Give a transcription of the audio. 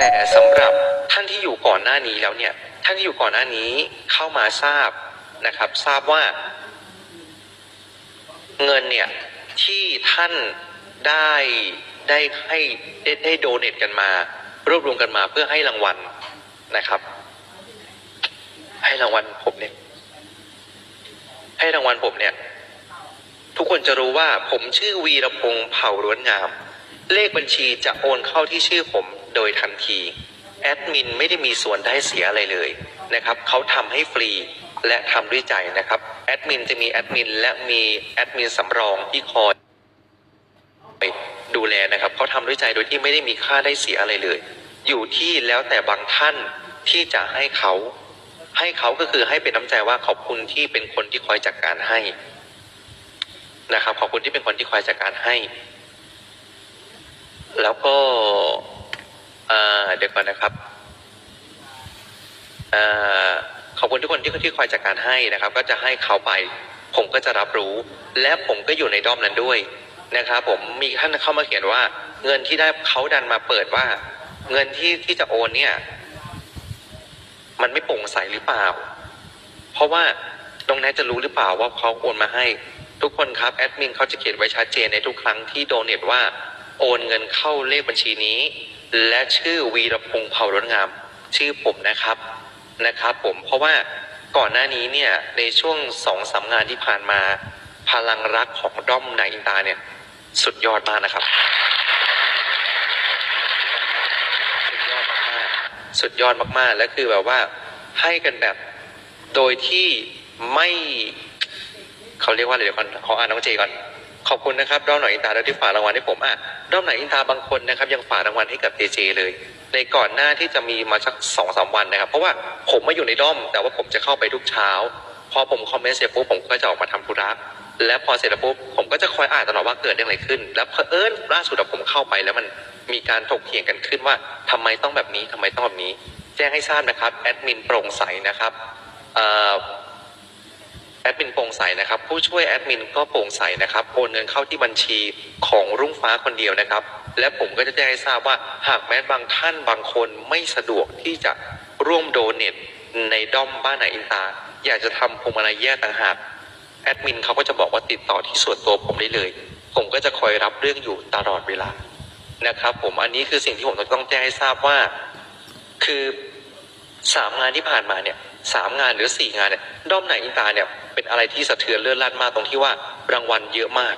แต่สำหรับท่านที่อยู่ก่อนหน้านี้แล้วเนี่ย ท่านที่อยู่ก่อนหน้านี้เข้ามาทราบนะครับ ทราบว่า เงินเนี่ยที่ท่านได้ได้ให้ได้ได้โดเนทกันมารวบรวมกันมาเพื่อให้รางวัลนะครับ ให้รางวัลผมเนี่ย ให้รางวัลผมเนี่ย ทุกคนจะรู้ว่าผมชื่อวีรพงษ์เผ่าร้วนงาม เลขบัญชีจะโอนเข้าที่ชื่อผมโดยทันที แอดมินไม่ได้มีส่วนได้เสียอะไรเลยนะครับเขาทำให้ฟรีและทำด้วยใจนะครับแอดมินจะมีแอดมินและมีแอดมินสำรองที่คอยดูแลนะครับเขาทำด้วยใจโดยที่ไม่ได้มีค่าได้เสียอะไรเลย อยู่ที่แล้วแต่บางท่านที่จะให้เขาให้เขาก็คือให้เป็นน้ำใจว่าขอบคุณที่เป็นคนที่คอยจัดการให้นะครับขอบคุณที่เป็นคนที่คอยจัดการให้ แล้วก็เดี๋ยวก่อนนะครับอขอบคุณทุกคนที่ที่คอยจัดการให้นะครับ ก็จะให้เขาไป ผมก็จะรับรู้ และผมก็อยู่ในด้อมนั้นด้วยนะครับผมมีท่านเข้ามาเขียนว่า เงินที่ได้เขาดันมาเปิดว่า เงินที่ที่จะโอนเนี่ย มันไม่โปร่งใสหรือเปล่า เพราะว่าน้องแนทจะรู้หรือเปล่าว่าเขาโอนมาให้ ทุกคนครับแอดมินเขาจะเขียนไว้ชัดเจนในทุกครั้งที่โดเนทว่า โอนเงินเข้าเลขบัญชีนี้ และชื่อวีรพงษ์เผ่ารถงาม ชื่อผมนะครับนะครับ ผมเพราะว่าก่อนหน้านี้เนี่ยในช่วงสองสามงานที่ผ่านมา พลังรักของด้อมนายอินตาเนี่ยสุดยอดมากนะครับ สุดยอดมากๆสุดยอดมากๆ แล้วคือแบบว่าให้กันแบบโดยที่ไม่เขาเรียกว่าอะไรเดี๋ยวก่อนขออ่านน้องเจก่อน ขอบคุณนะครับด้อมหน่อยอินตาแล้วที่ฝากรางวัลให้ผมอะด้อมหน่อยอินตาบางคนนะครับ ยังฝากรางวัลให้กับเจเจเลย ในก่อนหน้าที่จะมีมาสักสองสามวันนะครับ เพราะว่าผมมาอยู่ในด้อม แต่ว่าผมจะเข้าไปทุกเช้า พอผมคอมเมนต์เสร็จปุ๊บผมก็จะออกมาทำธุระและพอเสร็จแล้วปุ๊บผมก็จะคอยอ่านตลอดว่าเกิดเรื่องอะไรขึ้น แล้วเผอิญล่าสุดผมเข้าไปแล้วมันมีการถกเถียงกันขึ้นว่าทำไมต้องแบบนี้ทำไมต้องแบบนี้ แจ้งให้ทราบนะครับแอดมินโปร่งใสนะครับเอ่อ ดมินโปร่งใสนะครับ ผู้ช่วยแอดมินก็โปร่งใสนะครับโอนเงินเข้าที่บัญชีของรุ่งฟ้าคนเดียวนะครับ และผมก็จะแจ้งให้ทราบว่าหากแม้บางท่านบางคนไม่สะดวกที่จะร่วมโดเนทในด้อมบ้านไหนอินตา อยากจะทำพวงมาลัยแยกต่างหากแอดมินเขาก็จะบอกว่าติดต่อที่ส่วนตัวผมได้เลย ผมก็จะคอยรับเรื่องอยู่ตลอดเวลานะครับ ผมอันนี้คือสิ่งที่ผมต้องแจ้งให้ทราบว่า คือสามงานที่ผ่านมาเนี่ยสามงานหรือสี่งานเนี่ยด้อมไหนอินตาเนี่ย เป็นอะไรที่สะเทือนเลื่อนลั่นมากตรงที่ว่ารางวัลเยอะมาก